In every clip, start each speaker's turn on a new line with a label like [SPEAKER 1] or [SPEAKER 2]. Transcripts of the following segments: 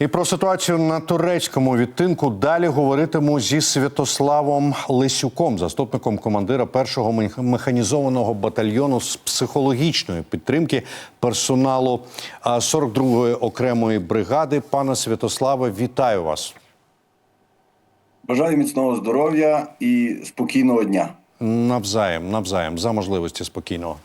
[SPEAKER 1] І про ситуацію на турецькому відтинку далі говоритиму зі Святославом Лисюком, заступником командира першого мех- механізованого батальйону з психологічної підтримки персоналу а, 42-ї окремої бригади. Пане Святославе, вітаю вас.
[SPEAKER 2] Бажаю міцного здоров'я і спокійного дня.
[SPEAKER 1] Навзаєм, навзаєм, за можливості спокійного.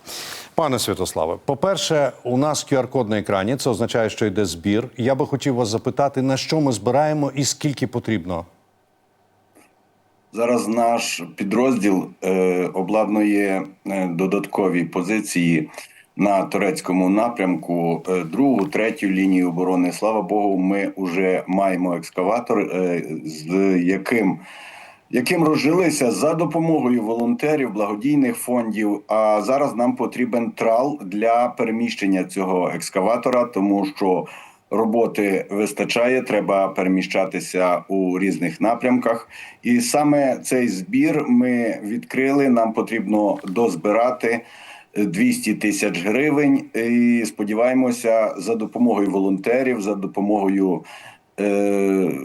[SPEAKER 1] Пане Святославе, по-перше, у нас QR-код на екрані. Це означає, що йде збір. Я би хотів вас запитати, на що ми збираємо і скільки потрібно.
[SPEAKER 2] Зараз наш підрозділ е, обладнує е, додаткові позиції на турецькому напрямку. Е, другу, третю лінію оборони. Слава Богу, ми вже маємо екскаватор, е, з яким яким розжилися за допомогою волонтерів, благодійних фондів. А зараз нам потрібен трал для переміщення цього екскаватора, тому що роботи вистачає, треба переміщатися у різних напрямках. І саме цей збір ми відкрили. Нам потрібно дозбирати. 200 тисяч гривень, і сподіваємося, за допомогою волонтерів, за допомогою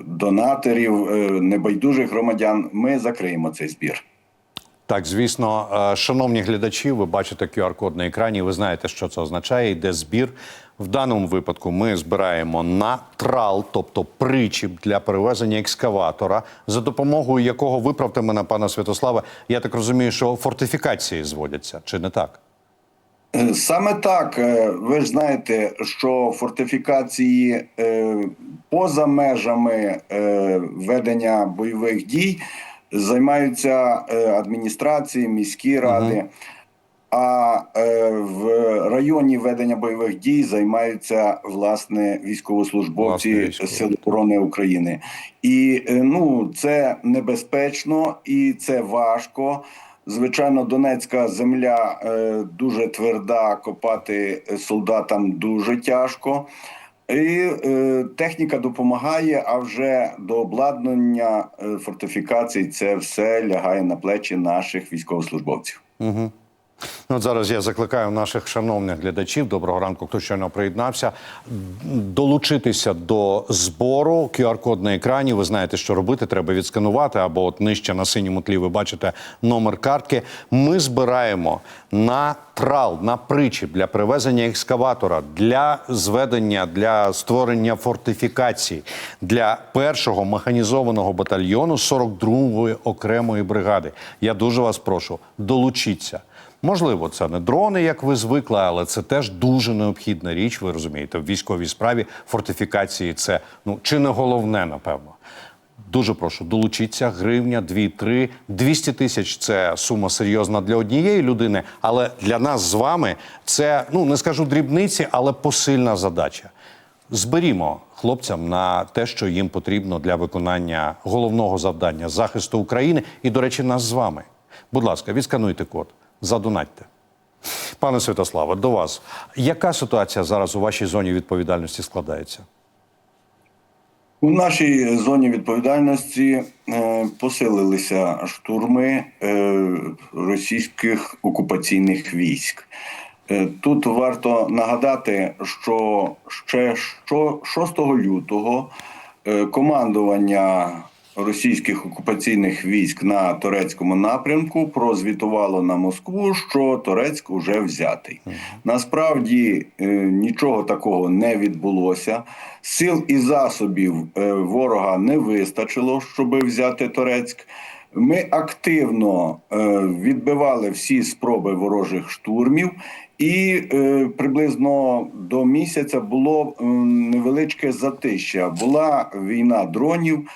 [SPEAKER 2] донаторів, е, небайдужих громадян, ми закриємо цей збір.
[SPEAKER 1] Так, звісно, Е, шановні глядачі, ви бачите QR-код на екрані. Ви знаєте, що це означає. Йде збір. В даному випадку ми збираємо на трал, тобто причіп для перевезення екскаватора, за допомогою якого виправте мене, пане Святославе. Я так розумію, що фортифікації зводяться, чи не так?
[SPEAKER 2] Саме так, Е, ви ж знаєте, що фортифікації е, поза межами е, ведення бойових дій займаються адміністрації, міські ради. А е, в районі ведення бойових дій займаються власне військовослужбовці
[SPEAKER 1] Власне, військові.
[SPEAKER 2] Сил оборони України. І е, ну це небезпечно і це важко. Звичайно, Донецька земля е, дуже тверда, копати солдатам дуже тяжко. І е, техніка допомагає, а вже до обладнання е, фортифікацій це все лягає на плечі наших військовослужбовців.
[SPEAKER 1] Ну, от зараз я закликаю наших шановних глядачів. Доброго ранку, хто щойно приєднався. Долучитися до збору. QR-код на екрані. Ви знаєте, що робити. Треба відсканувати або от нижче на синьому тлі. Ви бачите номер картки. Ми збираємо на трал, на причіп для привезення екскаватора, для зведення, для створення фортифікацій для першого механізованого батальйону 42-ї окремої бригади. Я дуже вас прошу, долучіться. Можливо, це не дрони, як ви звикли, але це теж дуже необхідна річ. Ви розумієте, в військовій справі фортифікації це ну чи не головне, напевно. Дуже прошу, долучіться. Гривня, 2-3. 200 тисяч це сума серйозна для однієї людини, але для нас з вами це ну не скажу дрібниці, але посильна задача. Зберімо хлопцям на те, що їм потрібно для виконання головного завдання захисту України і, до речі, нас з вами. Будь ласка, відскануйте код, задонатьте. Пане Святославе, до вас. Яка ситуація зараз у вашій зоні відповідальності складається?
[SPEAKER 2] У нашій зоні відповідальності е, посилилися штурми е, російських окупаційних військ. Е, Тут варто нагадати, що ще що 6 лютого командування російських окупаційних військ на турецькому напрямку прозвітувало на Москву, що Турецьк уже взятий. Насправді е, нічого такого не відбулося. Сил і засобів е, ворога не вистачило, щоб взяти Турецьк. Ми активно е, відбивали всі спроби ворожих штурмів, і е, приблизно до місяця було невеличке затища. Була війна дронів,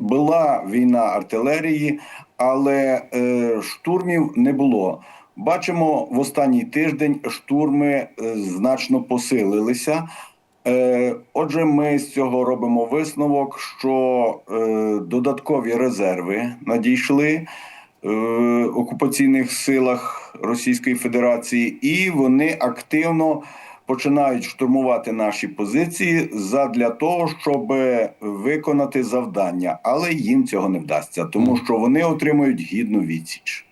[SPEAKER 2] була війна артилерії, але е, штурмів не було. Бачимо, в останній тиждень штурми значно посилилися. Е, Отже, ми з цього робимо висновок, що е, додаткові резерви надійшли в окупаційних силах Російської Федерації, і вони активно починають штурмувати наші позиції задля того, щоб виконати завдання, але їм цього не вдасться, тому що вони отримують гідну відсіч.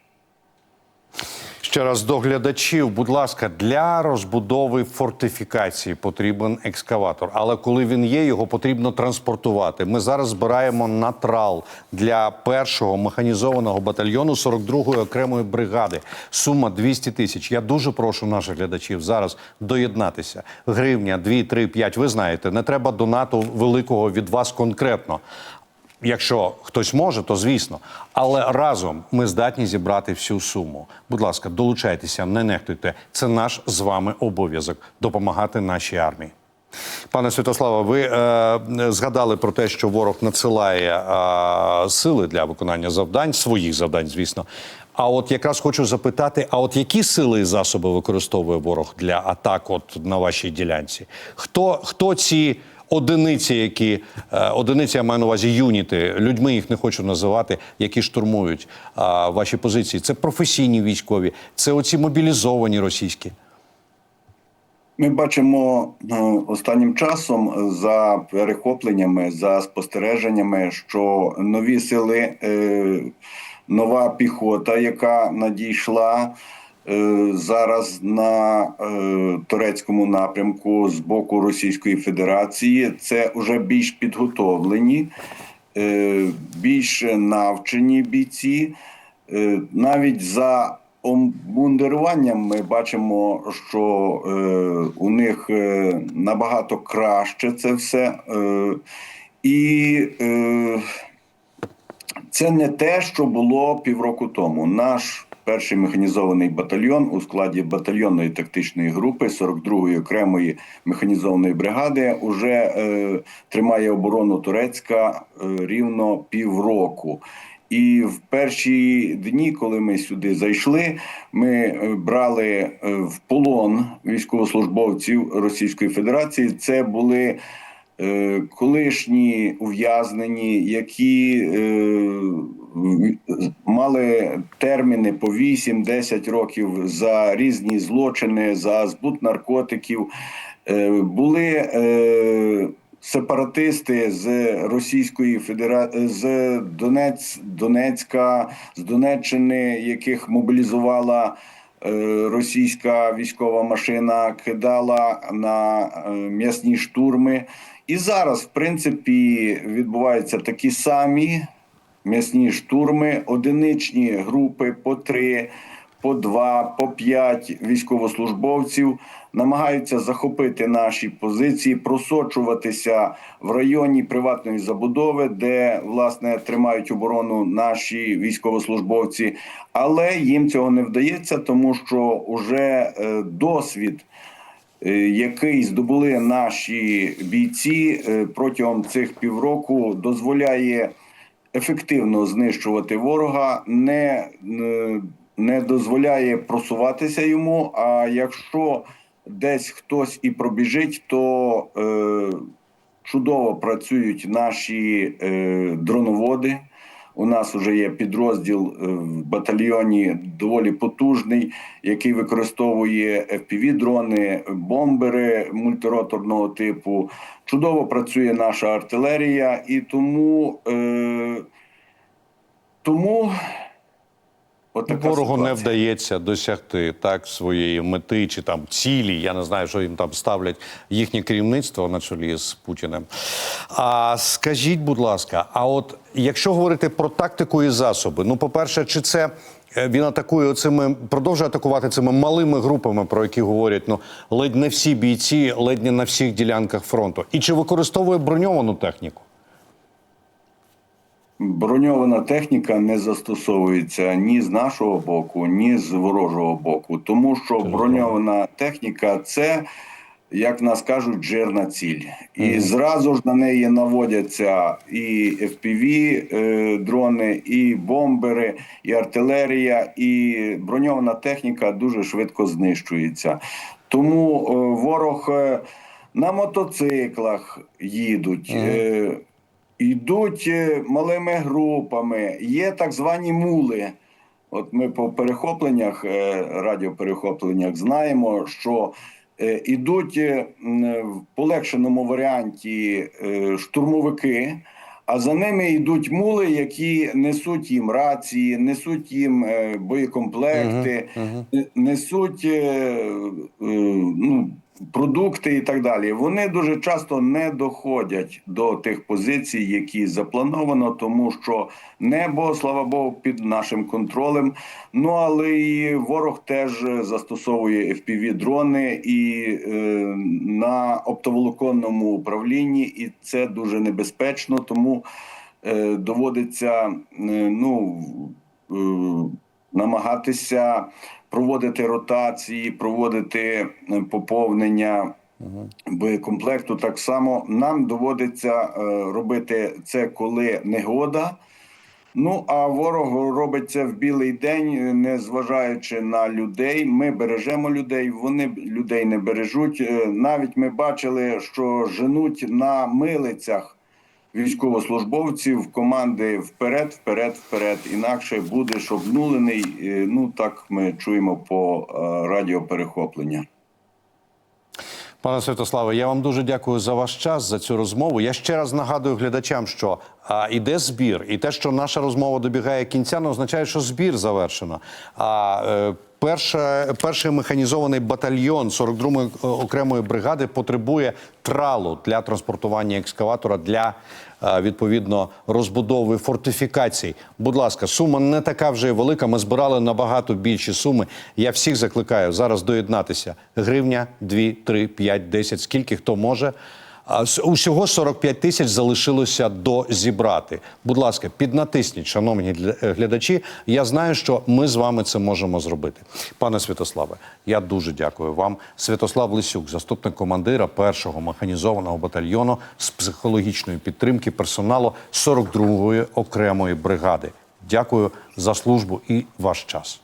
[SPEAKER 1] Ще раз до глядачів, будь ласка, для розбудови фортифікації потрібен екскаватор. Але коли він є, його потрібно транспортувати. Ми зараз збираємо на трал для першого механізованого батальйону 42-ї окремої бригади. Сума 200 тисяч. Я дуже прошу наших глядачів зараз доєднатися. Гривня, 2, 3, 5, Ви знаєте, не треба донату великого від вас конкретно. Якщо хтось може, то звісно. Але разом ми здатні зібрати всю суму. Будь ласка, долучайтеся, не нехтуйте. Це наш з вами обов'язок допомагати нашій армії. Пане Святославе, ви е, згадали про те, що ворог надсилає е, сили для виконання завдань, своїх завдань, звісно. А от якраз хочу запитати: а от які сили і засоби використовує ворог для атак от на вашій ділянці? Хто, хто ці одиниці, які е, одиниці, я маю на увазі юніти, людьми їх не хочу називати, які штурмують е, ваші позиції? Це професійні військові, це оці мобілізовані російські.
[SPEAKER 2] Ми бачимо е, останнім часом за перехопленнями, за спостереженнями, що нові сили, е, нова піхота, яка надійшла зараз на е, турецькому напрямку з боку Російської Федерації, це вже більш підготовлені, е, більш навчені бійці. Е, Навіть за обмундируванням ми бачимо, що е, у них е, набагато краще це все. Е, і е, це не те, що було півроку тому. Наш перший механізований батальйон у складі батальйонної тактичної групи 42-ї окремої механізованої бригади уже е, тримає оборону Турецька е, рівно півроку. І в перші дні, коли ми сюди зайшли, ми е, брали е, в полон військовослужбовців Російської Федерації. Це були е, колишні ув'язнені, які мали терміни по 8-10 років за різні злочини, за збут наркотиків. Е, були е, сепаратисти з Російської Федерації, з Донець, Донецька, з Донеччини, яких мобілізувала е, російська військова машина, кидала на м'ясні штурми. І зараз, в принципі, відбуваються такі самі м'ясні штурми, одиничні групи по три, по два, по п'ять військовослужбовців намагаються захопити наші позиції, просочуватися в районі приватної забудови, де власне тримають оборону наші військовослужбовці, але їм цього не вдається, тому що вже е, досвід е, який здобули наші бійці е, протягом цих півроку, дозволяє ефективно знищувати ворога, не, не- не дозволяє просуватися йому. А якщо десь хтось і пробіжить, то е, чудово працюють наші е, дроноводи. У нас вже є підрозділ е, в батальйоні доволі потужний, який використовує FPV-дрони, бомбери мультироторного типу. Чудово працює наша артилерія, і тому, е, тому
[SPEAKER 1] Ворогу не вдається досягти так своєї мети чи там цілі. Я не знаю, що їм там ставлять їхнє керівництво на чолі з Путіним. А скажіть, будь ласка, а от якщо говорити про тактику і засоби, ну, по-перше, чи це е, він атакує цими, продовжує атакувати цими малими групами, про які говорять ну ледь не всі бійці, ледь не на всіх ділянках фронту, і чи використовує броньовану техніку?
[SPEAKER 2] Броньована техніка не застосовується ні з нашого боку, ні з ворожого боку, тому що броньована техніка це, як нас кажуть, жирна ціль. І зразу ж на неї наводяться і FPV е, дрони, і бомбери, і артилерія, і броньована техніка дуже швидко знищується. Тому е, ворог е, на мотоциклах їдуть. Йдуть е, малими групами, є так звані мули. От ми по перехопленнях, е, радіоперехопленнях знаємо, що ідуть е, в полегшеному варіанті штурмовики, А за ними йдуть мули, які несуть їм рації, несуть їм боєкомплекти, не- несуть е, е, ну, продукти і так далі. Вони дуже часто не доходять до тих позицій, які заплановано, тому що небо, слава Богу, під нашим контролем. Ну але і ворог теж застосовує fpv дрони і е, на оптоволоконному управлінні, і це дуже небезпечно, тому е, доводиться е, ну. Е, намагатися проводити ротації, проводити е, поповнення боєкомплекту. Так само нам доводиться е, робити це, коли негода. Ну а ворог робить це в білий день, е, не зважаючи на людей. Ми бережемо людей, вони людей не бережуть. Е, Навіть ми бачили, що женуть на милицях військовослужбовців команди вперед, вперед, вперед. Інакше будеш обнулений. Ну так ми чуємо по е, радіоперехоплення.
[SPEAKER 1] Пане Святославе, я вам дуже дякую за ваш час, за цю розмову. Я ще раз нагадую глядачам, що а, іде збір, і те, що наша розмова добігає кінця, не означає, що збір завершено. А е, перше, перший механізований батальйон 42-ї окремої бригади потребує тралу для транспортування екскаватора для е, відповідно розбудови фортифікацій. Будь ласка, сума не така вже й велика. Ми збирали набагато більші суми. Я всіх закликаю зараз доєднатися. Гривня, 2, 3, 5, 10, скільки хто може. Усього 45 тисяч залишилося до зібрати. Будь ласка, піднатисніть, шановні е, глядачі. Я знаю, що ми з вами це можемо зробити. Пане Святославе, я дуже дякую вам. Святослав Лисюк, заступник командира першого механізованого батальйону з психологічної підтримки персоналу 42-ї окремої бригади. Дякую за службу і ваш час.